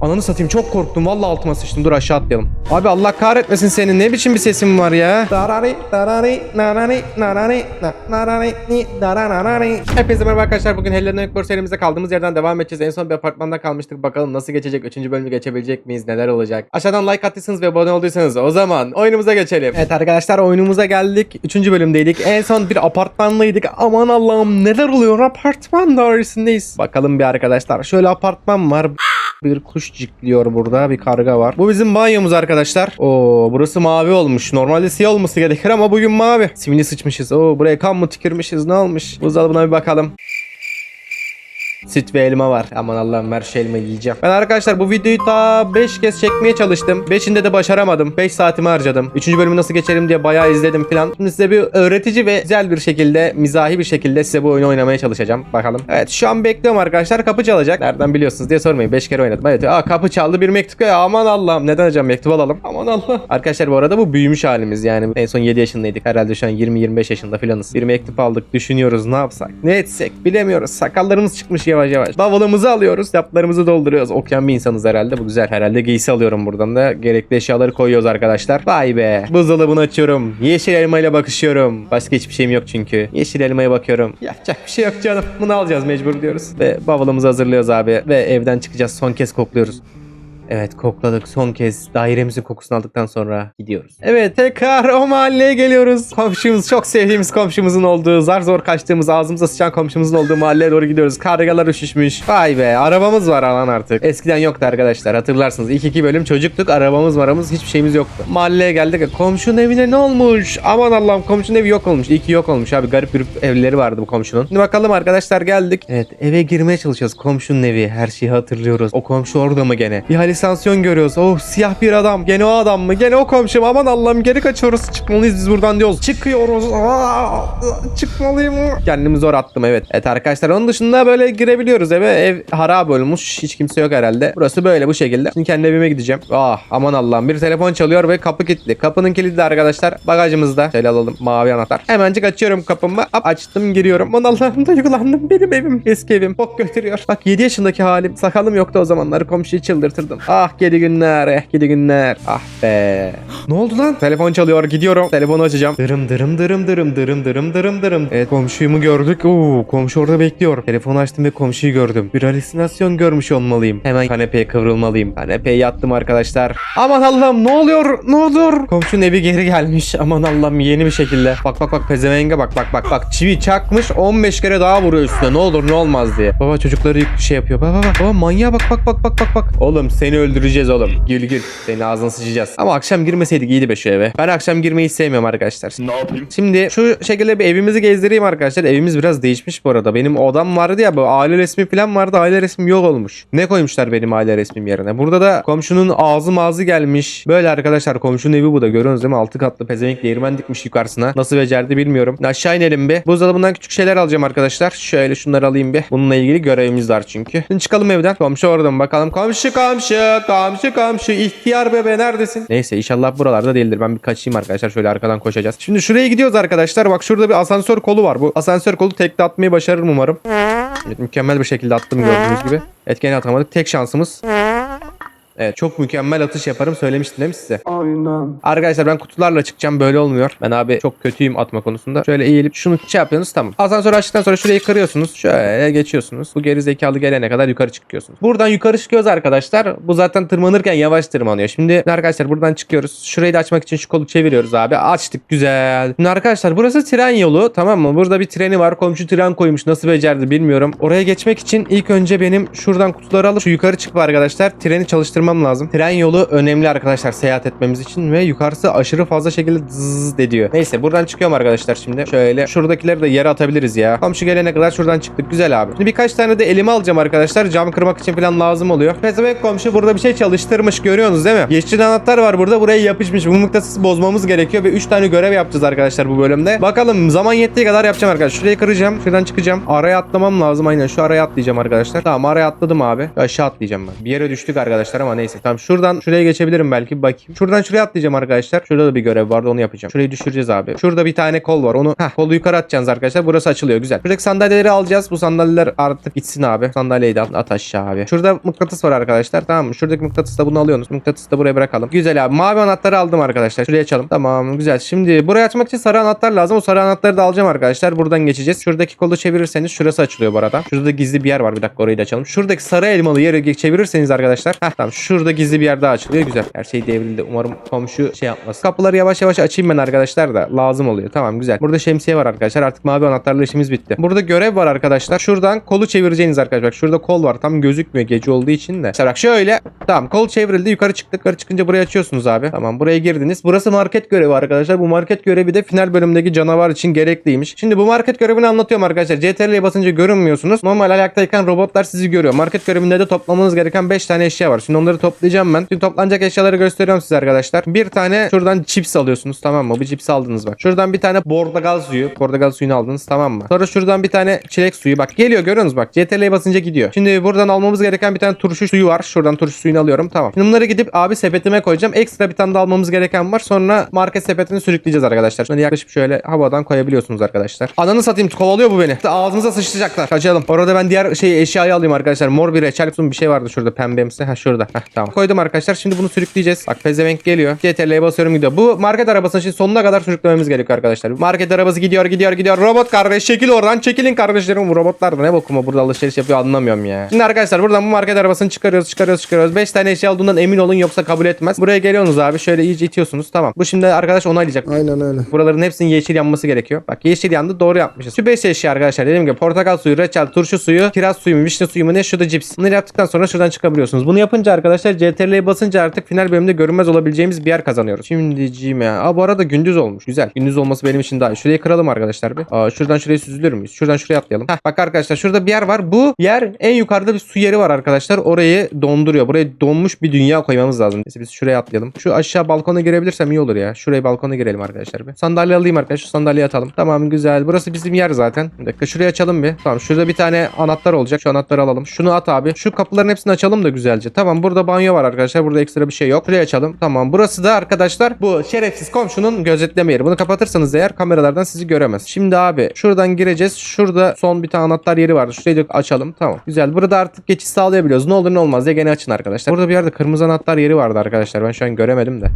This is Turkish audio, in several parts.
Ananı satayım çok korktum. Vallahi altıma sıçtım. Dur aşağı atlayalım. Abi Allah kahretmesin senin. Ne biçim bir sesin var ya? Hepinize merhaba arkadaşlar. Bugün Helena Ekbor serimizde kaldığımız yerden devam edeceğiz. En son bir apartmanda kalmıştık. Bakalım nasıl geçecek? Üçüncü bölümü geçebilecek miyiz? Neler olacak? Aşağıdan like attıysanız ve abone olduysanız o zaman oyunumuza geçelim. Evet arkadaşlar oyunumuza geldik. Üçüncü bölümdeydik. En son bir apartmandaydık. Aman Allah'ım neler oluyor? Apartman dairesindeyiz. Bakalım bir arkadaşlar. Şöyle apartman var. Bir kuş cikliyor burada. Bir karga var. Bu bizim banyomuz arkadaşlar. Oo burası mavi olmuş. Normalde siyah olması gerekir ama bugün mavi. Simini sıçmışız. Oo buraya kan mı tükürmüşüz? Ne olmuş? Buzdolabına bir bakalım. Süt ve elma var. Aman Allah'ım ver şu elmayı yiyeceğim. Ben arkadaşlar bu videoyu ta 5 kez çekmeye çalıştım. 5'inde de başaramadım. 5 saatimi harcadım. 3. bölümü nasıl geçerim diye bayağı izledim falan. Şimdi size bir öğretici ve güzel bir şekilde, mizahi bir şekilde size bu oyunu oynamaya çalışacağım. Bakalım. Evet şu an bekliyorum arkadaşlar. Kapı çalacak. Nereden biliyorsunuz diye sormayın. 5 kere oynadım. Evet. Aa kapı çaldı bir mektup. Ya, aman Allah'ım. Neden hocam mektup alalım? Aman Allah. Arkadaşlar bu arada bu büyümüş halimiz yani. En son 7 yaşındaydık. Herhalde şu an 20-25 yaşında falanız. Bir mektup aldık. Düşünüyoruz ne yapsak? Ne etsek? Bilemiyoruz. Sakallarımız çıkmış yavaş yavaş. Bavulumuzu alıyoruz. Yaplarımızı dolduruyoruz. Okuyan bir insanız herhalde. Bu güzel. Herhalde giysi alıyorum buradan da. Gerekli eşyaları koyuyoruz arkadaşlar. Vay be. Buzdolabını açıyorum. Yeşil elmayla bakışıyorum. Başka hiçbir şeyim yok çünkü. Yeşil elmaya bakıyorum. Yapacak bir şey yok canım. Bunu alacağız mecbur diyoruz. Ve bavulumuzu hazırlıyoruz abi. Ve evden çıkacağız. Son kez kokluyoruz. Evet kokladık son kez dairemizin kokusunu aldıktan sonra gidiyoruz. Evet tekrar o mahalleye geliyoruz. Komşumuz çok sevdiğimiz komşumuzun olduğu zar zor kaçtığımız ağzımıza sıçan komşumuzun olduğu mahalleye doğru gidiyoruz. Kargalar üşüşmüş. Vay be arabamız var alan artık. Eskiden yoktu arkadaşlar hatırlarsınız. İlk iki bölüm çocuktuk arabamız maramız hiçbir şeyimiz yoktu. Mahalleye geldik. Komşunun evine ne olmuş? Aman Allah'ım komşunun evi yok olmuş. İyi ki yok olmuş abi garip bir evleri vardı bu komşunun. Şimdi bakalım arkadaşlar geldik. Evet eve girmeye çalışıyoruz. Komşunun evi her şeyi hatırlıyoruz. O komşu orada mı gene? Bir halüsinasyon görüyoruz. Oh siyah bir adam. Gene o adam mı? Gene o komşum. Aman Allah'ım geri kaçıyoruz. Çıkmalıyız biz buradan diyoruz. Çıkıyoruz. Aa, çıkmalıyım. Kendimi zor attım evet. Evet arkadaşlar onun dışında böyle girebiliyoruz eve. Ev harap olmuş. Hiç kimse yok herhalde. Burası böyle bu şekilde. Şimdi kendi evime gideceğim. Ah aman Allah'ım. Bir telefon çalıyor ve kapı kilitli. Kapının kilidi arkadaşlar bagajımızda. Şöyle alalım. Mavi anahtar. Hemencik açıyorum kapımı. Hop, açtım giriyorum. Aman Allah'ım duygulandım. Benim evim. Eski evim. Bok götürüyor. Bak 7 yaşındaki halim. Sakalım yoktu o zamanlar. Komşuyu çıldırtırdım. Ah gidi günler. Eh gidi günler. Ah be. ne oldu lan? Telefon çalıyor. Gidiyorum. Telefonu açacağım. Dırım dırım dırım dırım dırım dırım dırım dırım. Evet komşuyu gördük. Oo komşu orada bekliyor. Telefonu açtım ve komşuyu gördüm. Bir halüsinasyon görmüş olmalıyım. Hemen kanepeye kıvrılmalıyım. Kanepeye yattım arkadaşlar. Aman Allah'ım ne oluyor? Ne oluyor? Komşunun evi geri gelmiş. Aman Allah'ım yeni bir şekilde. Bak bak bak pezevenge bak bak bak bak. Çivi çakmış 15 kere daha vuruyor üstüne. Ne olur ne olmaz diye. Baba çocukları şey yapıyor. Baba baba. Baba manyağa bak bak bak bak bak bak. Oğlum seni öldüreceğiz oğlum. Gül gül. Seni ağzına sıçacağız. Ama akşam girmeseydik iyiydi be şu eve. Ben akşam girmeyi sevmiyorum arkadaşlar. Ne yapayım? Şimdi şu şekilde bir evimizi gezdireyim arkadaşlar. Evimiz biraz değişmiş bu arada. Benim odam vardı ya bu aile resmi falan vardı. Aile resmim yok olmuş. Ne koymuşlar benim aile resmim yerine? Burada da komşunun ağzı mağazı gelmiş. Böyle arkadaşlar komşunun evi bu da. Görüyorsunuz değil mi? Altı katlı pezevenk değirmen dikmiş yukarısına. Nasıl becerdi bilmiyorum. Aşağı inelim bir. Buzdolabından küçük şeyler alacağım arkadaşlar. Şöyle şunları alayım bir. Bununla ilgili görevimiz var çünkü. Şimdi çıkalım evden. Komşu orada mı bakalım. Komşu komşu komşu komşu ihtiyar bebe neredesin? Neyse inşallah buralarda değildir. Ben bir kaçayım arkadaşlar. Şöyle arkadan koşacağız. Şimdi şuraya gidiyoruz arkadaşlar. Bak şurada bir asansör kolu var. Bu asansör kolu tekte atmayı başarırım umarım. Mükemmel bir şekilde attım gördüğünüz gibi. Etkeni atamadık. Tek şansımız. Evet çok mükemmel atış yaparım söylemiştim değil mi size? Aynen. Arkadaşlar ben kutularla çıkacağım böyle olmuyor. Ben abi çok kötüyüm atma konusunda. Şöyle eğilip şunu şey yapıyorsunuz tamam. Asansör açtıktan sonra şurayı kırıyorsunuz. Şöyle geçiyorsunuz. Bu geri zekalı gelene kadar yukarı çıkıyorsunuz. Buradan yukarı çıkıyoruz arkadaşlar. Bu zaten tırmanırken yavaş tırmanıyor. Şimdi arkadaşlar buradan çıkıyoruz. Şurayı da açmak için şu kolu çeviriyoruz abi. Açtık güzel. Şimdi arkadaşlar burası tren yolu tamam mı? Burada bir treni var. Komşu tren koymuş. Nasıl becerdi bilmiyorum. Oraya geçmek için ilk önce benim şuradan kutuları alıp şu yukarı çıkıp arkadaşlar treni çalıştırmam lazım. Tren yolu önemli arkadaşlar seyahat etmemiz için ve yukarısı aşırı fazla şekilde zzz ediyor. Neyse buradan çıkıyorum arkadaşlar şimdi. Şöyle şuradakileri de yere atabiliriz ya. Komşu gelene kadar şuradan çıktık. Güzel abi. Şimdi birkaç tane de elime alacağım arkadaşlar. Cam kırmak için falan lazım oluyor. Pezevenk komşu burada bir şey çalıştırmış görüyorsunuz değil mi? Yeşil anahtar var burada. Buraya yapışmış. Bu mıknatısı bozmamız gerekiyor ve 3 tane görev yapacağız arkadaşlar bu bölümde. Bakalım zaman yettiği kadar yapacağım arkadaşlar. Şurayı kıracağım. Şuradan çıkacağım. Araya atlamam lazım. Aynen şu araya atlayacağım arkadaşlar. Tamam araya atladım abi. Aşağı atlayacağım ben. Bir yere düştük arkadaşlar ama neyse. Tamam şuradan şuraya geçebilirim belki bakayım. Şuradan şuraya atlayacağım arkadaşlar. Şurada da bir görev vardı onu yapacağım. Şurayı düşüreceğiz abi. Şurada bir tane kol var. Onu heh, kolu yukarı atacaksınız arkadaşlar. Burası açılıyor güzel. Şuradaki sandalyeleri alacağız. Bu sandalyeler artık gitsin abi. Sandalyeyi de al. At aşağı abi. Şurada mıknatıs var arkadaşlar. Tamam mı? Şuradaki mıknatıs da bunu alıyorsunuz. Mıknatısı da buraya bırakalım. Güzel abi. Mavi anahtarı aldım arkadaşlar. Şuraya açalım. Tamam güzel. Şimdi burayı açmak için sarı anahtar lazım. O sarı anahtarı da alacağım arkadaşlar. Buradan geçeceğiz. Şuradaki kolu çevirirseniz şurası açılıyor bu arada. Şurada gizli bir yer var. Bir dakika orayı da açalım. Şuradaki sarı elmalı yeri çevirirseniz arkadaşlar. Heh tamam. Şurada gizli bir yer daha açılıyor. Güzel. Her şey devrildi. Umarım komşu şey yapmaz. Kapıları yavaş yavaş açayım ben arkadaşlar da. Lazım oluyor. Tamam güzel. Burada şemsiye var arkadaşlar. Artık mavi anahtarla işimiz bitti. Burada görev var arkadaşlar. Şuradan kolu çevireceğiniz arkadaşlar. Bak şurada kol var. Tam gözükmüyor gece olduğu için de. Mesela şöyle. Tamam kol çevrildi. Yukarı çıktık. Yukarı çıkınca buraya açıyorsunuz abi. Tamam buraya girdiniz. Burası market görevi arkadaşlar. Bu market görevi de final bölümdeki canavar için gerekliymiş. Şimdi bu market görevini anlatıyorum arkadaşlar. CTRL'ye basınca görünmüyorsunuz. Normal ayaktayken robotlar sizi görüyor. Market görevinde de toplamanız gereken 5 tane eşya var. Şimdi onları toplayacağım ben. Şimdi toplanacak eşyaları gösteriyorum size arkadaşlar. Bir tane şuradan chips alıyorsunuz tamam mı? Bu chips aldınız bak. Şuradan bir tane portakal suyu. Portakal suyunu aldınız tamam mı? Sonra şuradan bir tane çilek suyu. Bak geliyor görüyorsunuz bak. CTRL'ye basınca gidiyor. Şimdi buradan almamız gereken bir tane turşu suyu var. Şuradan turşu suyunu alıyorum. Tamam. Şimdi bunları gidip abi sepetime koyacağım. Ekstra bir tane de almamız gereken var. Sonra market sepetini sürükleyeceğiz arkadaşlar. Şunları yaklaşıp şöyle havadan koyabiliyorsunuz arkadaşlar. Ananı satayım kovalıyor bu beni. Ağzımıza sıçrayacaklar. Kaçalım. Orada ben diğer şey eşyayı alayım arkadaşlar. Mor bir reçel bir şey vardı şurada pembemsi. Ha şurada. Heh, tamam. Koydum arkadaşlar. Şimdi bunu sürükleyeceğiz. Bak pezevenk geliyor. CTRL'ye basıyorum gidiyor. Bu market arabasını şimdi sonuna kadar sürüklememiz gerekiyor arkadaşlar. Market arabası gidiyor gidiyor gidiyor. Robot kardeş çekil oradan. Çekilin kardeşlerim. Bu robotlar da ne bokuma burada alışveriş yapıyor anlamıyorum ya. Şimdi arkadaşlar buradan bu market arabasını çıkarıyoruz çıkarıyoruz çıkarıyoruz. 5 tane eşya olduğundan emin olun yoksa kabul etmez. Buraya geliyorsunuz abi. Şöyle iyice itiyorsunuz. Tamam. Bu şimdi arkadaş onaylayacak. Aynen öyle. Buraların hepsinin yeşil yanması gerekiyor. Bak yeşil yandı doğru yapmışız. Şu 5 eşya arkadaşlar dediğim gibi portakal suyu, reçel, turşu suyu, kiraz suyu mu, vişne suyu mu ne şu da cips. Bunları yaptıktan sonra şuradan çıkabiliyorsunuz. Bunu yapınca arkadaşlar CTRL'ye basınca artık final bölümde görünmez olabileceğimiz bir yer kazanıyoruz. Şimdi ya. Aa bu arada gündüz olmuş. Güzel. Gündüz olması benim için daha iyi. Şurayı kıralım arkadaşlar bir. Aa şuradan şuraya süzülür müyüz? Şuradan şuraya atlayalım. Heh, bak arkadaşlar şurada bir yer var. Bu yer en yukarıda bir su yeri var arkadaşlar. Orayı donduruyor. Buraya donmuş bir dünya koymamız lazım. Neyse biz şuraya atlayalım. Şu aşağı balkona girebilirsem iyi olur ya. Şuraya balkona girelim arkadaşlar bir. Sandalye alayım arkadaşlar. Şu sandalyeyi atalım. Tamam güzel. Burası bizim yer zaten. Bir dakika şuraya açalım bir. Tamam şurada bir tane anahtar olacak. Şu anahtarı alalım. Şunu at abi. Şu kapıların hepsini açalım da güzelce. Tamam burada banyo var arkadaşlar. Burada ekstra bir şey yok. Şuraya açalım. Tamam burası da arkadaşlar bu şerefsiz komşunun gözetleme yeri. Bunu kapatırsanız eğer kameralardan sizi göremez. Şimdi abi şuradan gireceğiz. Şurada son bir tane anahtar yeri vardı. Şurayı da açalım. Tamam. Güzel. Burada artık geçiş sağlayabiliyoruz. Ne olur ne olmaz diye gene açın arkadaşlar. Burada bir yerde kırmızı anahtar yeri vardı arkadaşlar. Ben şu an göremedim de.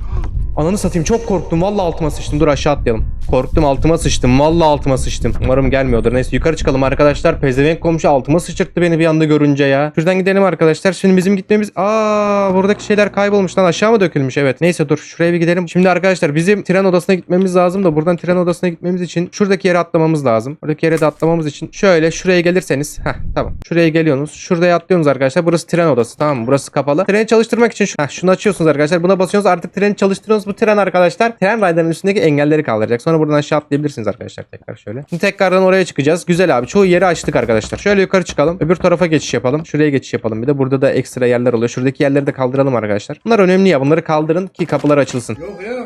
Ananı satayım çok korktum. Vallahi altıma sıçtım. Dur aşağı atlayalım. Korktum altıma sıçtım. Vallahi altıma sıçtım. Umarım gelmiyordur. Neyse yukarı çıkalım arkadaşlar. Pezevenk komşu altıma sıçırttı beni bir anda görünce ya. Şuradan gidelim arkadaşlar. Şimdi bizim gitmemiz... Aa buradaki şeyler kaybolmuş lan. Aşağı mı dökülmüş? Evet. Neyse dur. Şuraya bir gidelim. Şimdi arkadaşlar bizim tren odasına gitmemiz lazım da buradan tren odasına gitmemiz için şuradaki yere atlamamız lazım. Buradaki yere de atlamamız için şöyle şuraya gelirseniz. Heh tamam. Şuraya geliyorsunuz. Şuraya atlıyorsunuz arkadaşlar. Burası tren odası tamam mı? Burası kapalı. Treni çalıştırmak için şu... Heh, şunu açıyorsunuz arkadaşlar. Buna basıyorsunuz. Artık treni çalıştırıyorsunuz. Bu tren arkadaşlar. Tren raylarının üstündeki engelleri kaldıracak. Sonra buradan aşağı atlayabilirsiniz arkadaşlar tekrar şöyle. Şimdi tekrardan oraya çıkacağız. Güzel abi. Çoğu yeri açtık arkadaşlar. Şöyle yukarı çıkalım. Öbür tarafa geçiş yapalım. Şuraya geçiş yapalım. Bir de burada da ekstra yerler oluyor. Şuradaki yerleri de kaldıralım arkadaşlar. Bunlar önemli ya. Bunları kaldırın ki kapılar açılsın.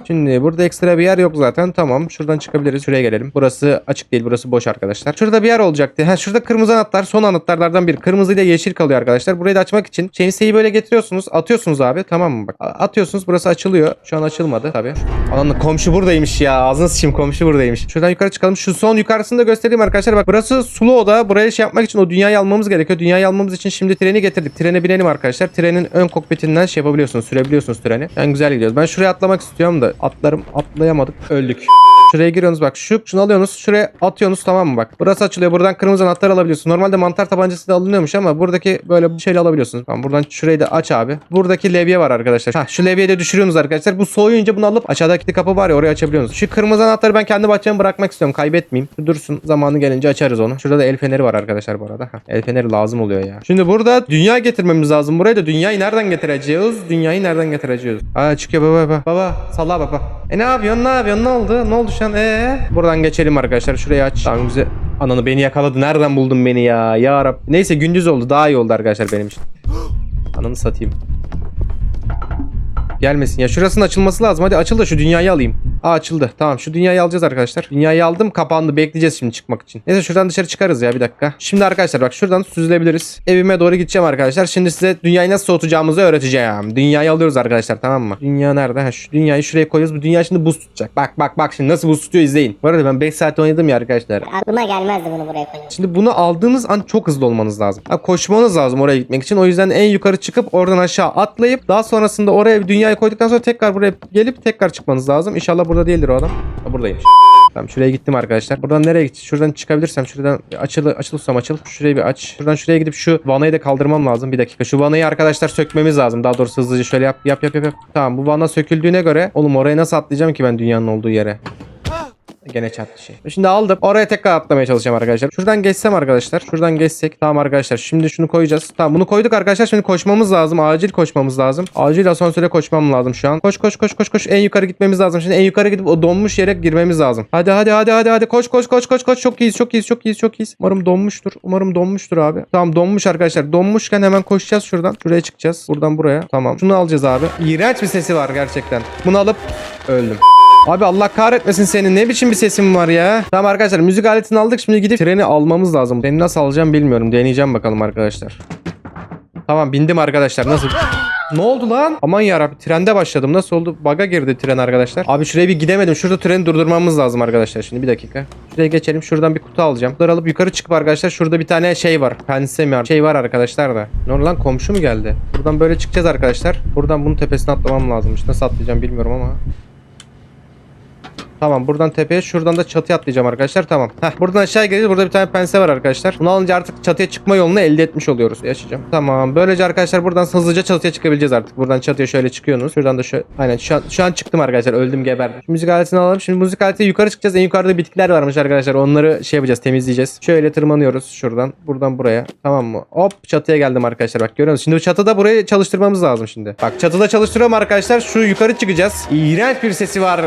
Şimdi burada ekstra bir yer yok zaten. Tamam. Şuradan çıkabiliriz. Şuraya gelelim. Burası açık değil. Burası boş arkadaşlar. Şurada bir yer olacaktı. Ha şurada kırmızı anahtar. Son anahtarlardan biri. Kırmızı ile yeşil kalıyor arkadaşlar. Burayı da açmak için şemsiyeyi böyle getiriyorsunuz. Atıyorsunuz abi. Tamam mı? Bak atıyorsunuz. Burası açılıyor. Şu an açılmadı tabii. Alan komşu buradaymış ya. Ağzına sıçayım komşu buradaymış. Şuradan yukarı çıkalım. Şu son yukarısını da göstereyim arkadaşlar. Bak burası sulu oda. Buraya şey yapmak için o dünyayı almamız gerekiyor. Dünyayı almamız için şimdi treni getirdik. Trene binelim arkadaşlar. Trenin ön kokpitinden şey yapabiliyorsunuz. Sürebiliyorsunuz treni. Yani güzel gidiyoruz. Ben şuraya atlamak istiyorum da atlarım atlayamadık. Öldük. Şuraya giriyorsunuz bak şu şunu alıyorsunuz şuraya atıyorsunuz tamam mı bak. Burası açılıyor buradan kırmızı anahtar alabiliyorsun. Normalde mantar tabancası da alınıyormuş ama buradaki böyle bir şeyle alabiliyorsunuz. Tamam buradan şurayı da aç abi. Buradaki levye var arkadaşlar. Ha şu levyeyi de düşürüyorsunuz arkadaşlar. Bu soğuyunca bunu alıp aşağıdaki kapı var ya oraya açabiliyorsunuz. Şu kırmızı anahtarı ben kendi bahçeme bırakmak istiyorum. Kaybetmeyeyim. Şu Dursun zamanı gelince açarız onu. Şurada da el feneri var arkadaşlar bu arada. Ha, el feneri lazım oluyor ya. Şimdi burada dünya getirmemiz lazım. Buraya da dünyayı nereden getireceğiz? Dünyayı nereden getireceğiz? Aa çıkıyor baba baba. Baba salla baba. E ne yapıyorsun ne yapıyorsun ne oldu? Ne oldu şu an? Ee? Buradan geçelim arkadaşlar. Şurayı aç. Tamam güzel. Ananı beni yakaladı. Nereden buldun beni ya? Ya Rab. Neyse gündüz oldu. Daha iyi oldu arkadaşlar benim için. Ananı satayım. Gelmesin ya. Şurasının açılması lazım. Hadi açıl da şu dünyayı alayım. Aa açıldı. Tamam şu dünyayı alacağız arkadaşlar. Dünyayı aldım kapandı. Bekleyeceğiz şimdi çıkmak için. Neyse şuradan dışarı çıkarız ya bir dakika. Şimdi arkadaşlar bak şuradan süzülebiliriz. Evime doğru gideceğim arkadaşlar. Şimdi size dünyayı nasıl soğutacağımızı öğreteceğim. Dünyayı alıyoruz arkadaşlar tamam mı? Dünya nerede? Ha, şu dünyayı şuraya koyuyoruz. Bu dünya şimdi buz tutacak. Bak bak bak şimdi nasıl buz tutuyor izleyin. Bu arada ben 5 saat oynadım ya arkadaşlar. Aklıma gelmezdi bunu buraya koymak. Şimdi bunu aldığınız an çok hızlı olmanız lazım. Ha, koşmanız lazım oraya gitmek için. O yüzden en yukarı çıkıp oradan aşağı atlayıp daha sonrasında oraya dünyayı koyduktan sonra tekrar buraya gelip tekrar çıkmanız lazım. İnşallah burada değildir o adam. Ha, buradaymış. Tamam şuraya gittim arkadaşlar. Buradan nereye gideceğiz? Şuradan çıkabilirsem şuradan açıl açılırsam açıl. Şurayı bir aç. Şuradan şuraya gidip şu vanayı da kaldırmam lazım. Bir dakika. Şu vanayı arkadaşlar sökmemiz lazım. Daha doğrusu hızlıca şöyle yap yap yap yap. yap. Tamam bu vana söküldüğüne göre oğlum oraya nasıl atlayacağım ki ben dünyanın olduğu yere? Gene çarptı şey. Şimdi aldım. Oraya tekrar atlamaya çalışacağım arkadaşlar. Şuradan geçsem arkadaşlar. Şuradan geçsek. Tamam arkadaşlar. Şimdi şunu koyacağız. Tamam bunu koyduk arkadaşlar. Şimdi koşmamız lazım. Acil koşmamız lazım. Acil asansöre koşmam lazım şu an. Koş koş koş koş koş. En yukarı gitmemiz lazım. Şimdi en yukarı gidip o donmuş yere girmemiz lazım. Hadi hadi hadi hadi hadi. Koş koş koş koş koş. Çok iyiyiz çok iyiyiz çok iyiyiz çok iyiyiz. Umarım donmuştur. Umarım donmuştur abi. Tamam donmuş arkadaşlar. Donmuşken hemen koşacağız şuradan. Şuraya çıkacağız. Buradan buraya. Tamam. Şunu alacağız abi. İğrenç bir sesi var gerçekten. Bunu alıp öldüm. Abi Allah kahretmesin senin. Ne biçim bir sesin var ya. Tamam arkadaşlar müzik aletini aldık. Şimdi gidip treni almamız lazım. Treni nasıl alacağım bilmiyorum. Deneyeceğim bakalım arkadaşlar. Tamam bindim arkadaşlar. Nasıl? Ne oldu lan? Aman yarabbi trende başladım. Nasıl oldu? Baga girdi tren arkadaşlar. Abi şuraya bir gidemedim. Şurada treni durdurmamız lazım arkadaşlar. Şimdi bir dakika. Şuraya geçelim. Şuradan bir kutu alacağım. Bunları alıp yukarı çıkıp arkadaşlar şurada bir tane şey var. Pense mi? Şey var arkadaşlar da. Ne oldu lan? Komşu mu geldi? Buradan böyle çıkacağız arkadaşlar. Buradan bunun tepesine atlamam lazımmış. Nasıl atlayacağım bilmiyorum ama. Tamam buradan tepeye şuradan da çatıya atlayacağım arkadaşlar tamam. Heh, buradan aşağı geleceğiz burada bir tane pense var arkadaşlar. Bunu alınca artık çatıya çıkma yolunu elde etmiş oluyoruz. Yaşayacağım. Tamam böylece arkadaşlar buradan hızlıca çatıya çıkabileceğiz artık. Buradan çatıya şöyle çıkıyorsunuz. Şuradan da şöyle. Aynen şu an, şu an çıktım arkadaşlar öldüm geberdim. Şu müzik aletini alalım. Şimdi müzik aletiyle yukarı çıkacağız. En yukarıda bitkiler varmış arkadaşlar. Onları şey yapacağız temizleyeceğiz. Şöyle tırmanıyoruz şuradan. Buradan buraya. Tamam mı? Hop çatıya geldim arkadaşlar bak görüyor musunuz? Şimdi çatıda burayı çalıştırmamız lazım şimdi. Bak çatıda çalıştırıyorum arkadaşlar. Şu yukarı çıkacağız. İğrenç bir sesi var.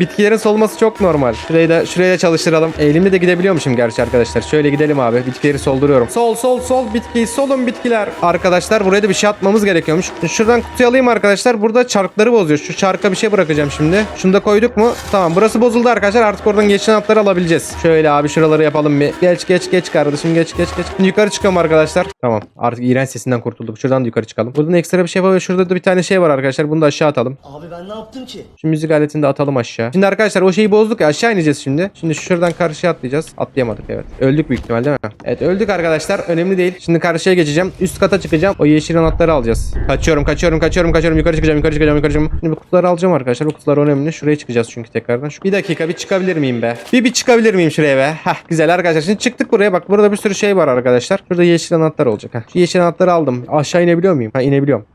Bitkilerin solması çok normal. Şurayı da şuraya da çalıştıralım. Elimle de gidebiliyormuşum gerçi arkadaşlar. Şöyle gidelim abi. Bitkileri solduruyorum. Sol sol sol bitki solun bitkiler. Arkadaşlar buraya da bir şey atmamız gerekiyormuş. Şuradan kutuyu alayım arkadaşlar. Burada çarkları bozuyor. Şu çarka bir şey bırakacağım şimdi. Şunu da koyduk mu? Tamam burası bozuldu arkadaşlar. Artık oradan geçen atları alabileceğiz. Şöyle abi şuraları yapalım bir. Geç geç geç kardeşim geç geç geç. Şimdi yukarı çıkalım arkadaşlar. Tamam artık iğrenç sesinden kurtulduk. Şuradan da yukarı çıkalım. Buradan ekstra bir şey var ve şurada da bir tane şey var arkadaşlar. Bunu da aşağı atalım. Abi ben ne yaptım ki? Şu müzik aletini de atalım aşağı. Şimdi arkadaşlar o şeyi bozduk ya aşağı ineceğiz şimdi. Şimdi şuradan karşıya atlayacağız. Atlayamadık evet. Öldük büyük ihtimal değil mi? Evet öldük arkadaşlar. Önemli değil. Şimdi karşıya geçeceğim. Üst kata çıkacağım. O yeşil anahtarı alacağız. Kaçıyorum kaçıyorum kaçıyorum kaçıyorum. Yukarı çıkacağım yukarı çıkacağım yukarı çıkacağım. Şimdi bu kutuları alacağım arkadaşlar. Bu kutular önemli. Şuraya çıkacağız çünkü tekrardan. Şu... Bir dakika bir çıkabilir miyim be? Bir bir çıkabilir miyim şuraya be? Hah güzel arkadaşlar. Şimdi çıktık buraya. Bak burada bir sürü şey var arkadaşlar. Şurada yeşil anahtar olacak. Hah. Şu yeşil anahtarı aldım. Aşağı inebiliyor muyum? Ha inebiliyorum.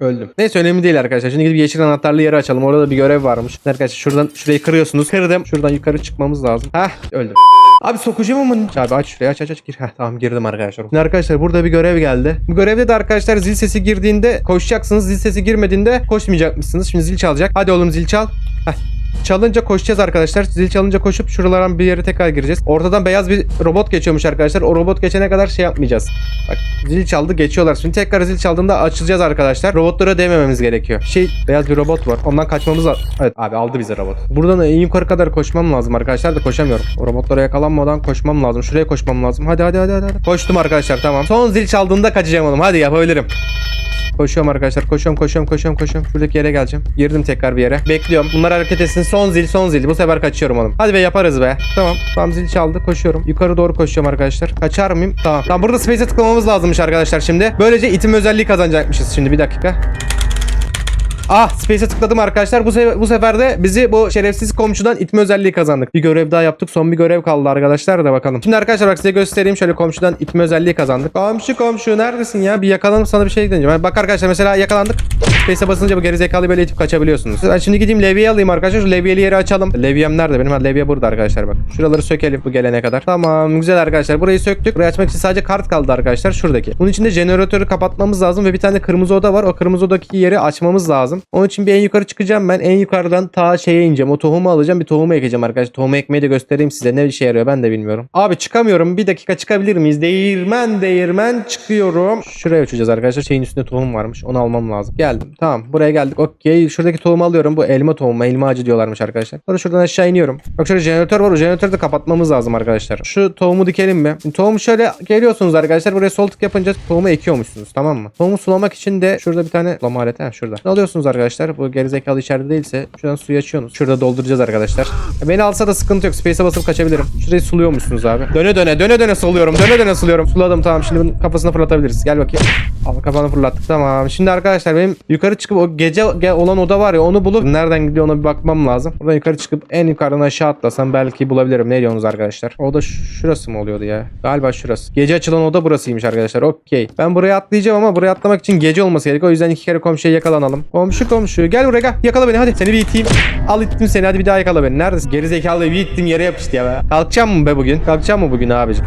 Öldüm. Neyse önemli değil arkadaşlar. Şimdi gidip yeşil anahtarlı yeri açalım. Orada bir görev varmış. Arkadaşlar şuradan şurayı kırıyorsunuz. Kırdım. Şuradan yukarı çıkmamız lazım. Hah öldüm. Abi sokacağım mı? Abi aç şurayı aç aç aç gir. Heh, tamam girdim arkadaşlar. Şimdi arkadaşlar burada bir görev geldi. Bu görevde de arkadaşlar zil sesi girdiğinde koşacaksınız. Zil sesi girmediğinde koşmayacakmışsınız. Şimdi zil çalacak. Hadi oğlum zil çal. Heh. Çalınca koşacağız arkadaşlar. Zil çalınca koşup şuralardan bir yere tekrar gireceğiz. Ortadan beyaz bir robot geçiyormuş arkadaşlar. O robot geçene kadar şey yapmayacağız. Bak zil çaldı geçiyorlar. Şimdi tekrar zil çaldığında açılacağız arkadaşlar. Robotlara değmememiz gerekiyor. Şey beyaz bir robot var. Ondan kaçmamız lazım. Evet abi aldı bizi robot. Buradan en yukarı kadar koşmam lazım arkadaşlar da koşamıyorum. O robotlara yakalanmadan koşmam lazım. Şuraya koşmam lazım. Hadi hadi hadi hadi. hadi. Koştum arkadaşlar tamam. Son zil çaldığında kaçacağım oğlum. Hadi yapabilirim. Koşuyorum arkadaşlar. Koşuyorum, koşuyorum, koşuyorum, koşuyorum. Şuradaki yere geleceğim. Girdim tekrar bir yere. Bekliyorum. Bunlar hareket etsin. Son zil, son zil. Bu sefer kaçıyorum oğlum. Hadi be yaparız be. Tamam. Tamam zil çaldı. Koşuyorum. Yukarı doğru koşuyorum arkadaşlar. Kaçar mıyım? Tamam. Tamam burada space'e tıklamamız lazımmış arkadaşlar şimdi. Böylece itim özelliği kazanacakmışız şimdi. Bir dakika. Ah Space'e tıkladım arkadaşlar. Bu, se- bu sefer de bizi bu şerefsiz komşudan itme özelliği kazandık. Bir görev daha yaptık. Son bir görev kaldı arkadaşlar da bakalım. Şimdi arkadaşlar bak size göstereyim. Şöyle komşudan itme özelliği kazandık. Komşu komşu neredesin ya? Bir yakalanıp sana bir şey deneyeceğim. Bak arkadaşlar mesela yakalandık. Space'e basınca bu gerizekalı böyle itip kaçabiliyorsunuz. Ben şimdi gideyim levyeyi alayım arkadaşlar. Şu levyeli yeri açalım. Levyem nerede benim? Ha levye burada arkadaşlar bak. Şuraları sökelim bu gelene kadar. Tamam güzel arkadaşlar. Burayı söktük. Burayı açmak için sadece kart kaldı arkadaşlar. Şuradaki. Bunun için de jeneratörü kapatmamız lazım ve bir tane kırmızı oda var. O kırmızı odadaki yeri açmamız lazım. Lazım. Onun için bir en yukarı çıkacağım ben. En yukarıdan ta şeye ineceğim. O tohumu alacağım. Bir tohumu ekeceğim arkadaşlar. Tohumu ekmeyi de göstereyim size. Ne işe yarıyor ben de bilmiyorum. Abi çıkamıyorum. Bir dakika çıkabilir miyiz? Değirmen değirmen çıkıyorum. Şuraya uçacağız arkadaşlar. Şeyin üstünde tohum varmış. Onu almam lazım. Geldim. Tamam. Buraya geldik. Okey. Şuradaki tohumu alıyorum. Bu elma tohumu. Elma ağacı diyorlarmış arkadaşlar. Sonra şuradan aşağı iniyorum. Bak şurada jeneratör var. O jeneratörü de kapatmamız lazım arkadaşlar. Şu tohumu dikelim mi? Şimdi tohumu şöyle geliyorsunuz arkadaşlar. Buraya sol tık yapınca tohumu ekiyormuşsunuz. Tamam mı? Tohumu sulamak için de şurada bir tane sulama aleti. Ha şurada. Ne alıyorsunuz arkadaşlar? Bu gerizekalı içeride değilse şuradan suyu açıyorsunuz. Şurada dolduracağız arkadaşlar. Beni alsa da sıkıntı yok. Space'e basıp kaçabilirim. Şurayı suluyormuşsunuz abi. Döne döne döne döne suluyorum. Döne döne suluyorum. Suladım tamam. Şimdi bunun kafasına fırlatabiliriz. Gel bakayım. Al kafanı fırlattık. Tamam. Şimdi arkadaşlar benim yukarı çıkıp o gece ge- olan oda var ya onu bulup nereden gidiyor ona bir bakmam lazım. Buradan yukarı çıkıp en yukarıdan aşağı atlasam belki bulabilirim. Ne diyorsunuz arkadaşlar? Oda şurası mı oluyordu ya? Galiba şurası. Gece açılan oda burasıymış arkadaşlar. Okey. Ben buraya atlayacağım ama buraya atlamak için gece olması gerekiyor. O yüzden iki kere komşuya yakalanalım. Komşu komşu. Gel buraya gel. Yakala beni hadi. Seni bir iteyim. Al ittim seni hadi bir daha yakala beni. Neredesin? Geri zekalı bir ittim yere yapıştı ya be. Kalkacağım mı be bugün? Kalkacağım mı bugün abicim?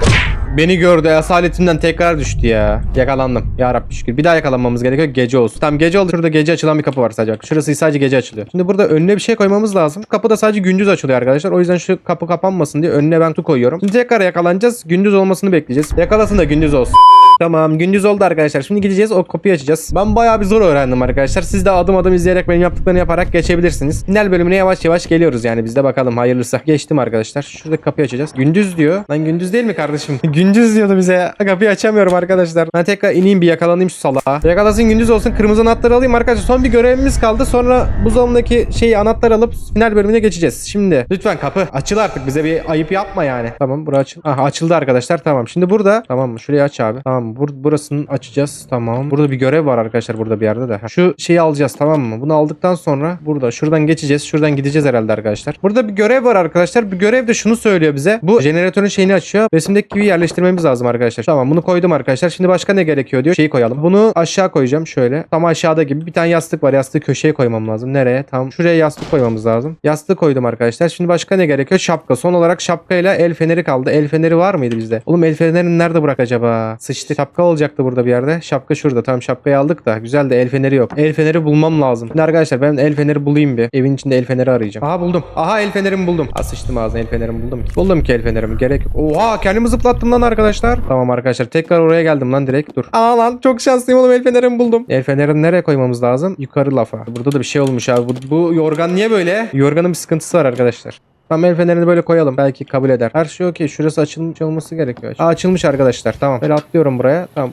Beni gördü. Asaletimden tekrar düştü ya. Yakalandım. Ya Rabbi şükür. Bir daha yakalanmamız gerekiyor. Gece olsun. Tamam gece oldu. Şurada gece açılan bir kapı var sadece. Şurası sadece gece açılıyor. Şimdi burada önüne bir şey koymamız lazım. Kapı da sadece gündüz açılıyor arkadaşlar. O yüzden şu kapı kapanmasın diye önüne ben su koyuyorum. Şimdi tekrar yakalanacağız. Gündüz olmasını bekleyeceğiz. Yakalasın da gündüz olsun. Tamam gündüz oldu arkadaşlar. Şimdi gideceğiz o kapıyı açacağız. Ben bayağı bir zor öğrendim arkadaşlar. Siz de adım adım izleyerek benim yaptıklarını yaparak geçebilirsiniz. Final bölümüne yavaş yavaş geliyoruz yani biz de bakalım hayırlısı. Geçtim arkadaşlar. Şurada kapıyı açacağız. Gündüz diyor. Lan gündüz değil mi kardeşim? gündüz diyordu bize. Kapıyı açamıyorum arkadaşlar. Ben tekrar ineyim bir yakalanayım şu salağa. Yakalasın gündüz olsun. Kırmızı anahtarı alayım arkadaşlar. Son bir görevimiz kaldı. Sonra buzdolabındaki şeyi anahtar alıp final bölümüne geçeceğiz. Şimdi lütfen kapı açıl artık bize bir ayıp yapma yani. Tamam bura açıl. Aha açıldı arkadaşlar tamam. Şimdi burada tamam mı? Şurayı aç abi. Tamam bur burasını açacağız. Tamam. Burada bir görev var arkadaşlar burada bir yerde de. Şu şeyi alacağız tamam mı? Bunu aldıktan sonra burada şuradan geçeceğiz. Şuradan gideceğiz herhalde arkadaşlar. Burada bir görev var arkadaşlar. Bir görev de şunu söylüyor bize. Bu jeneratörün şeyini açıyor. Resimdeki gibi yerleştirmemiz lazım arkadaşlar. Tamam bunu koydum arkadaşlar. Şimdi başka ne gerekiyor diyor. Şeyi koyalım. Bunu aşağı koyacağım şöyle. Tam aşağıda gibi bir tane yastık var. Yastığı köşeye koymam lazım. Nereye? Tam şuraya yastık koymamız lazım. Yastığı koydum arkadaşlar. Şimdi başka ne gerekiyor? Şapka. Son olarak şapkayla el feneri kaldı. El feneri var mıydı bizde? Oğlum el fenerini nerede bırak acaba? Sıçtı. Şapka olacaktı burada bir yerde. Şapka şurada. Tamam şapkayı aldık da. Güzel de el feneri yok. El feneri bulmam lazım. Şimdi arkadaşlar ben el feneri bulayım bir. Evin içinde el feneri arayacağım. Aha buldum. Aha el fenerimi buldum. Ha sıçtım ağzına el fenerimi buldum. Buldum ki el fenerimi. Gerek yok. Oha kendimi zıplattım lan arkadaşlar. Tamam arkadaşlar tekrar oraya geldim lan direkt. Dur. Aa lan çok şanslıyım oğlum el fenerimi buldum. El fenerini nereye koymamız lazım? Yukarı lafa. Burada da bir şey olmuş abi. Bu, bu yorgan niye böyle? Yorganın bir sıkıntısı var arkadaşlar. Tamam el fenerini böyle koyalım. Belki kabul eder. Her şey okey. Şurası açılmış olması gerekiyor. Aa, açılmış arkadaşlar. Tamam. Böyle atlıyorum buraya. Tamam.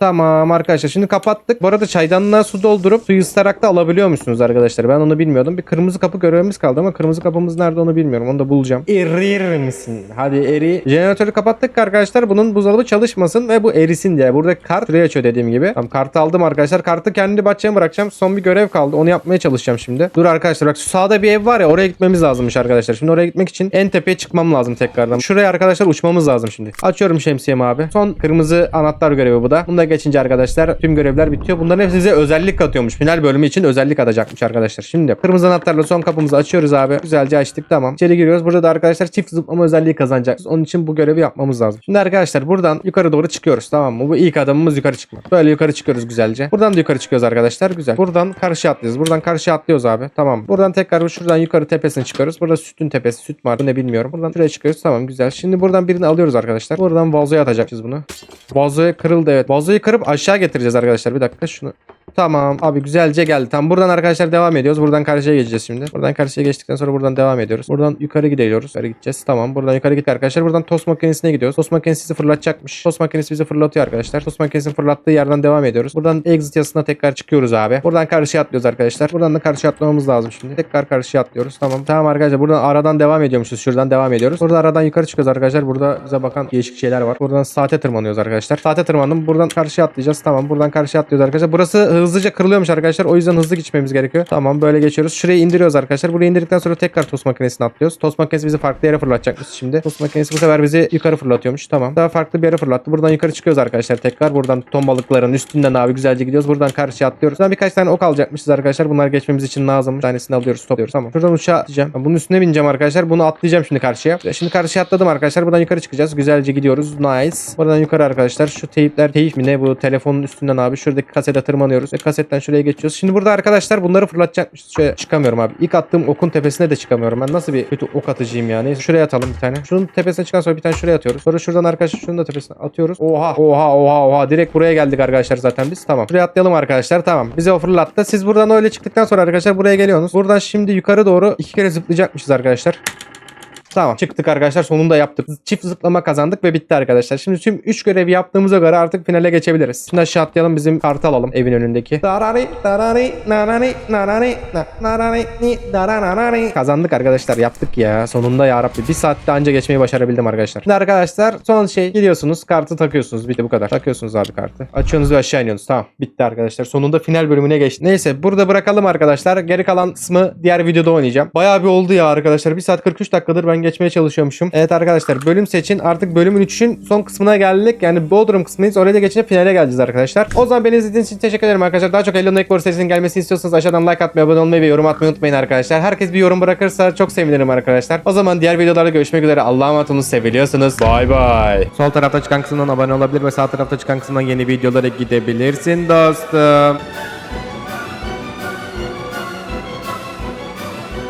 Tamam arkadaşlar şimdi kapattık. Bu arada çaydanlığa su doldurup suyu ıslarak da alabiliyor musunuz arkadaşlar? Ben onu bilmiyordum. Bir kırmızı kapı görevimiz kaldı ama kırmızı kapımız nerede onu bilmiyorum. Onu da bulacağım. Erir misin? Hadi eri. Jeneratörü kapattık arkadaşlar. Bunun buzdolabı çalışmasın ve bu erisin diye. Burada kart şuraya açıyor dediğim gibi. Tamam kartı aldım arkadaşlar. Kartı kendi bahçeme bırakacağım. Son bir görev kaldı. Onu yapmaya çalışacağım şimdi. Dur arkadaşlar bak sağda bir ev var ya oraya gitmemiz lazımmış arkadaşlar. Şimdi oraya gitmek için en tepeye çıkmam lazım tekrardan. Şuraya arkadaşlar uçmamız lazım şimdi. Açıyorum şemsiyemi abi. Son kırmızı anahtar görevi bu da. Bunu da geçince arkadaşlar tüm görevler bitiyor. Bunların hepsi bize özellik katıyormuş. Final bölümü için özellik atacakmış arkadaşlar. Şimdi kırmızı anahtarla son kapımızı açıyoruz abi. Güzelce açtık tamam. İçeri giriyoruz. Burada da arkadaşlar çift zıplama özelliği kazanacağız. Onun için bu görevi yapmamız lazım. Şimdi arkadaşlar buradan yukarı doğru çıkıyoruz tamam mı? Bu ilk adımımız yukarı çıkmak. Böyle yukarı çıkıyoruz güzelce. Buradan da yukarı çıkıyoruz arkadaşlar. Güzel. Buradan karşıya atlıyoruz. Buradan karşıya atlıyoruz abi. Tamam. Buradan tekrar şuradan yukarı tepesine çıkıyoruz. Burada sütün tepesi. Süt var. Ne bilmiyorum. Buradan şuraya çıkıyoruz. Tamam güzel. Şimdi buradan birini alıyoruz arkadaşlar. Buradan vazoya atacağız bunu. Vazoya kırıldı evet. Vazoyu kırıp aşağı getireceğiz arkadaşlar. Bir dakika şunu. Tamam abi güzelce geldi. Tamam buradan arkadaşlar devam ediyoruz. Buradan karşıya geçeceğiz şimdi. Buradan karşıya geçtikten sonra buradan devam ediyoruz. Buradan yukarı gidiyoruz. Yukarı gideceğiz. Tamam buradan yukarı gittik arkadaşlar. Buradan tost makinesine gidiyoruz. Tost makinesi bizi fırlatacakmış. Tost makinesi bizi fırlatıyor arkadaşlar. Tost makinesinin fırlattığı yerden devam ediyoruz. Buradan exit yazısına tekrar çıkıyoruz abi. Buradan karşıya atlıyoruz arkadaşlar. Buradan da karşıya atlamamız lazım şimdi. Tekrar karşıya atlıyoruz. Tamam. Tamam arkadaşlar buradan aradan devam ediyormuşuz. Şuradan devam ediyoruz. Burada aradan yukarı çıkıyoruz arkadaşlar. Burada bize bakan değişik şeyler var. Buradan saate tırmanıyoruz arkadaşlar. Saate tırmandım. Buradan karşıya atlayacağız. Tamam. Buradan karşıya atlıyoruz arkadaşlar. Burası hızlıca kırılıyormuş arkadaşlar. O yüzden hızlı geçmemiz gerekiyor. Tamam böyle geçiyoruz. Şurayı indiriyoruz arkadaşlar. Burayı indirdikten sonra tekrar tost makinesine atlıyoruz. Tost makinesi bizi farklı yere fırlatacakmış şimdi. Tost makinesi bu sefer bizi yukarı fırlatıyormuş. Tamam. Daha farklı bir yere fırlattı. Buradan yukarı çıkıyoruz arkadaşlar tekrar. Buradan ton balıkların üstünden abi güzelce gidiyoruz. Buradan karşıya atlıyoruz. Buradan birkaç tane ok alacakmışız arkadaşlar. Bunlar geçmemiz için lazım. Bir tanesini alıyoruz, topluyoruz. Tamam. Şuradan uçağa atlayacağım. Bunun üstüne bineceğim arkadaşlar. Bunu atlayacağım şimdi karşıya. Şimdi karşıya atladım arkadaşlar. Buradan yukarı çıkacağız. Güzelce gidiyoruz. Nice. Buradan yukarı arkadaşlar. Şu teyipler teyip mi ne bu telefonun üstünden abi. Şuradaki kasete tırmanıyoruz. Ve kasetten şuraya geçiyoruz. Şimdi burada arkadaşlar bunları fırlatacakmış. Şöyle çıkamıyorum abi. İlk attığım okun tepesine de çıkamıyorum. Ben nasıl bir kötü ok atıcıyım ya. Neyse şuraya atalım bir tane. Şunun tepesine çıkan sonra bir tane şuraya atıyoruz. Sonra şuradan arkadaşlar şunun da tepesine atıyoruz. Oha oha oha oha. Direkt buraya geldik arkadaşlar zaten biz. Tamam. Şuraya atlayalım arkadaşlar. Tamam. Bize o fırlattı. Siz buradan öyle çıktıktan sonra arkadaşlar buraya geliyorsunuz. Buradan şimdi yukarı doğru iki kere zıplayacakmışız arkadaşlar. Tamam çıktık arkadaşlar sonunda yaptık. Çift zıplama kazandık ve bitti arkadaşlar. Şimdi tüm 3 görevi yaptığımıza göre artık finale geçebiliriz. Şimdi aşağı atlayalım bizim kartı alalım evin önündeki. Kazandık arkadaşlar yaptık ya. Sonunda ya Rabbi. Bir saatte anca geçmeyi başarabildim arkadaşlar. Şimdi arkadaşlar son şey gidiyorsunuz kartı takıyorsunuz. Bitti bu kadar. Takıyorsunuz abi kartı. Açıyorsunuz ve aşağı iniyorsunuz. Tamam bitti arkadaşlar. Sonunda final bölümüne geçtik. Neyse burada bırakalım arkadaşlar. Geri kalan kısmı diğer videoda oynayacağım. Bayağı bir oldu ya arkadaşlar. 1 saat 43 dakikadır ben geçmeye çalışıyormuşum. Evet arkadaşlar bölüm seçin. Artık bölümün 3'ün son kısmına geldik. Yani Bodrum kısmındayız. Oraya da geçince finale geleceğiz arkadaşlar. O zaman beni izlediğiniz için teşekkür ederim arkadaşlar. Daha çok Hello Neighbor serisinin gelmesini istiyorsanız aşağıdan like atmayı, abone olmayı ve yorum atmayı unutmayın arkadaşlar. Herkes bir yorum bırakırsa çok sevinirim arkadaşlar. O zaman diğer videolarda görüşmek üzere. Allah'a emanet olun. Seviliyorsunuz. Bay bay. Sol tarafta çıkan kısımdan abone olabilir ve sağ tarafta çıkan kısımdan yeni videolara gidebilirsin dostum.